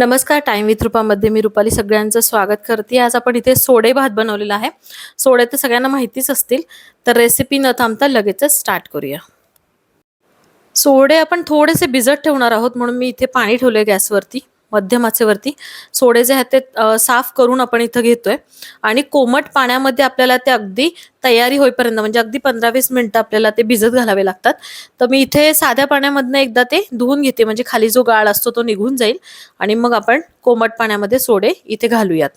नमस्कार time with रुपामध्ये मी रुपाली सगळ्यांचं स्वागत करते. आज आपण इथे सोडे भात बनवलेला आहे. सोडे तर सगळ्यांना माहितीच असतील तर रेसिपी न थांबता लगेचच स्टार्ट करूया. सोडे आपण थोडेसे भिजत ठेवणार आहोत म्हणून मी इथे पाणी ठेवले गॅसवरती. मध्यम आचेवरती सोडे जे आहेत ते साफ करून आपण इथं घेतोय. आणि कोमट पाण्यामध्ये आपल्याला ते अगदी तयारी होईपर्यंत म्हणजे अगदी पंधरा वीस मिनिटं आपल्याला ते भिजत घालावे लागतात. तर मी इथे साध्या पाण्यामधनं एकदा ते धुवून घेते. म्हणजे खाली जो गाळ असतो तो निघून जाईल. आणि मग आपण कोमट पाण्यामध्ये सोडे इथे घालूयात.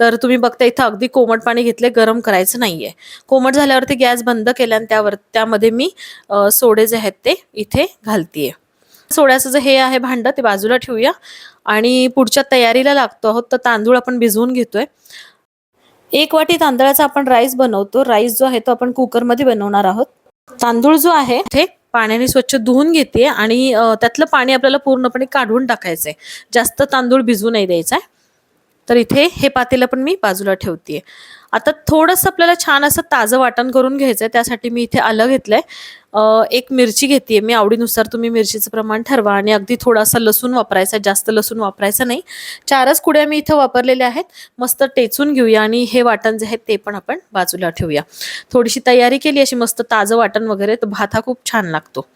तर तुम्ही बघता इथं अगदी कोमट पाणी घेतले गरम करायचं नाहीये. कोमट झाल्यावरती गॅस बंद केला आणि त्यावर त्यामध्ये मी सोडे जे आहेत ते इथे घालतीये. सोड्याचं जे हे आहे भांडं ते बाजूला ठेवूया. आणि पुढच्या तयारीला लागतो आहोत तर तांदूळ आपण भिजवून घेतोय. एक वाटी तांदळाचा आपण राईस बनवतो. राईस जो आहे तो आपण कुकरमध्ये बनवणार आहोत. तांदूळ जो आहे ते पाण्याने स्वच्छ धुवून घेते आणि त्यातलं पाणी आपल्याला पूर्णपणे काढून टाकायचंय. जास्त तांदूळ भिजू नाही द्यायचा तर इथे हे पातेलं पण मी बाजूला ठेवते आता थोडंसं आपल्याला छान असं ताजं वाटण करून घ्यायचंय त्यासाठी मी इथे आलं घेतलंय. आहे एक मिरची घेते मी आवडीनुसार तुम्ही मिरचीचं प्रमाण ठरवा आणि अगदी थोडासा लसूण वापरायचा जास्त लसूण वापरायचा नाही. चारच कुड्या मी इथं वापरलेल्या आहेत. मस्त टेचून घेऊया आणि हे वाटण जे आहे ते पण आपण बाजूला ठेवूया. थोडीशी तयारी केली अशी मस्त ताजं वाटण वगैरे तर भात हा खूप छान लागतो.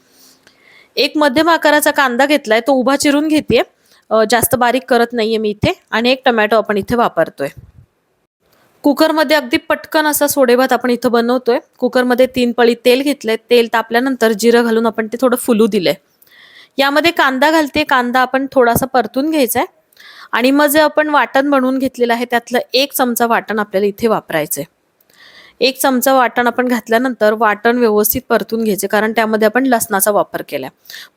एक मध्यम आकाराचा कांदा घेतलाय तो उभा चिरून घेते जास्त बारीक करत नाही आहे मी इथे आणि एक टमॅटो आपण इथे वापरतोय. कुकरमध्ये अगदी पटकन असा सोडेभात आपण इथं बनवतोय. कुकरमध्ये तीन पळी तेल घेतलंय. तेल तापल्यानंतर जिरं घालून आपण ते थोडं फुलू दिलंय. यामध्ये कांदा घालते. कांदा आपण थोडासा परतून घ्यायचा आहे आणि मग जे आपण वाटण बनवून घेतलेलं आहे त्यातलं एक चमचा वाटण आपल्याला इथे वापरायचं आहे एक चमचा वाटण आपण घातल्यानंतर वाटण व्यवस्थित परतून घ्यायचे कारण त्यामध्ये आपण लसणाचा वापर केला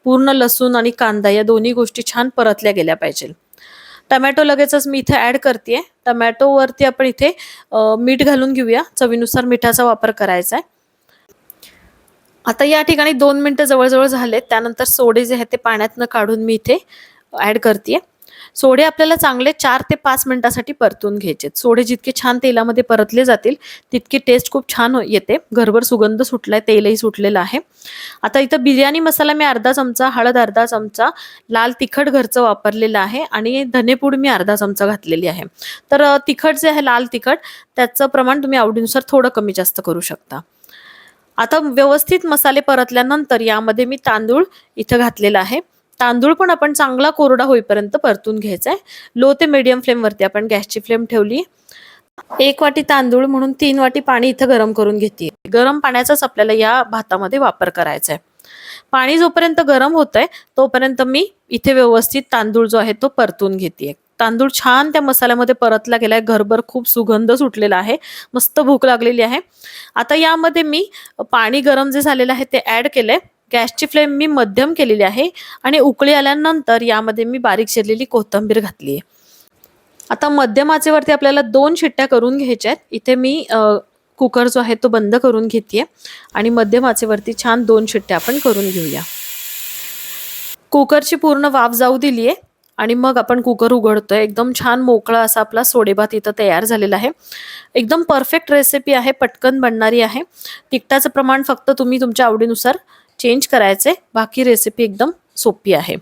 पूर्ण लसूण आणि कांदा या दोन्ही गोष्टी छान परतल्या गेल्या पाहिजे. टमॅटो लगेचच मी इथे ॲड करते टमॅटोवरती आपण इथे मीठ घालून घेऊया. चवीनुसार मिठाचा वापर करायचा आहे आता या ठिकाणी दोन मिनटं जवळजवळ झालेत. त्यानंतर सोडे जे आहेत ते पाण्यातनं काढून मी इथे ॲड करते सोडे आपल्याला चांगले चार ते पाच मिनिटासाठी परतून घ्यायचे. सोडे जितके छान तेलामध्ये परतले जातील तितकी टेस्ट खूप छान येते. घरभर सुगंध सुटलाय तेलही सुटलेलं आहे. आता इथं बिर्याणी मसाला मी अर्धा चमचा हळद अर्धा चमचा लाल तिखट घरचं वापरलेलं आहे आणि धनेपूड मी अर्धा चमचा घातलेली आहे. तर तिखट जे आहे लाल तिखट त्याचं प्रमाण तुम्ही आवडीनुसार थोडं कमी जास्त करू शकता. आता व्यवस्थित मसाले परतल्यानंतर यामध्ये मी तांदूळ इथं घातलेला आहे. तांदूळ पण आपण चांगला कोरडा होईपर्यंत परतून घ्यायचा आहे लो ते मिडियम फ्लेमवरती आपण गॅसची फ्लेम ठेवली. एक वाटी तांदूळ म्हणून तीन वाटी पाणी इथं गरम करून घेते. गरम पाण्याचाच आपल्याला या भातामध्ये वापर करायचा आहे पाणी जोपर्यंत गरम होत आहे तोपर्यंत मी इथे व्यवस्थित तांदूळ जो आहे तो परतून घेते. तांदूळ छान त्या मसाल्यामध्ये परतला गेलाय. घरभर खूप सुगंध सुटलेला आहे. मस्त भूक लागलेली आहे. आता यामध्ये मी पाणी गरम जे झालेलं आहे ते ऍड केलंय. गॅसची फ्लेम मी मध्यम केलेली आहे आणि उकळी आल्यानंतर यामध्ये मी बारीक चिरलेली कोथिंबीर घातली आहे आता मध्यम आचेवरती आपल्याला दोन शिट्ट्या करून घ्यायच्या आहेत. इथे मी कुकर जो आहे तो बंद करून घेते आणि मध्यम आचेवरती छान दोन शिट्ट्या आपण करून घेऊया. कुकरची पूर्ण वाफ जाऊ दिली आहे आणि मग आपण कुकर उघडतोय. एकदम छान मोकळा असा आपला सोडेभात इथं तयार झालेला आहे. एकदम परफेक्ट रेसिपी आहे पटकन बनणारी आहे. तिखटाचं प्रमाण फक्त तुम्ही तुमच्या आवडीनुसार चेंज करायचे. बाकी रेसिपी एकदम सोपी आहे.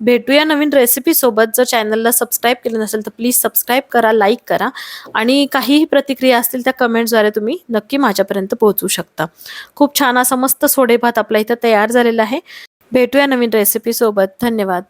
भेटूया नवीन रेसिपीसोबत जर चॅनलला सबस्क्राईब केलं नसेल तर प्लीज सबस्क्राईब करा लाईक करा. आणि काहीही प्रतिक्रिया असतील त्या कमेंट्सद्वारे तुम्ही नक्की माझ्यापर्यंत पोहोचू शकता. खूप छान असा मस्त सोडे भात आपला इथं तयार झालेला आहे. भेटूया नवीन रेसिपीसोबत धन्यवाद.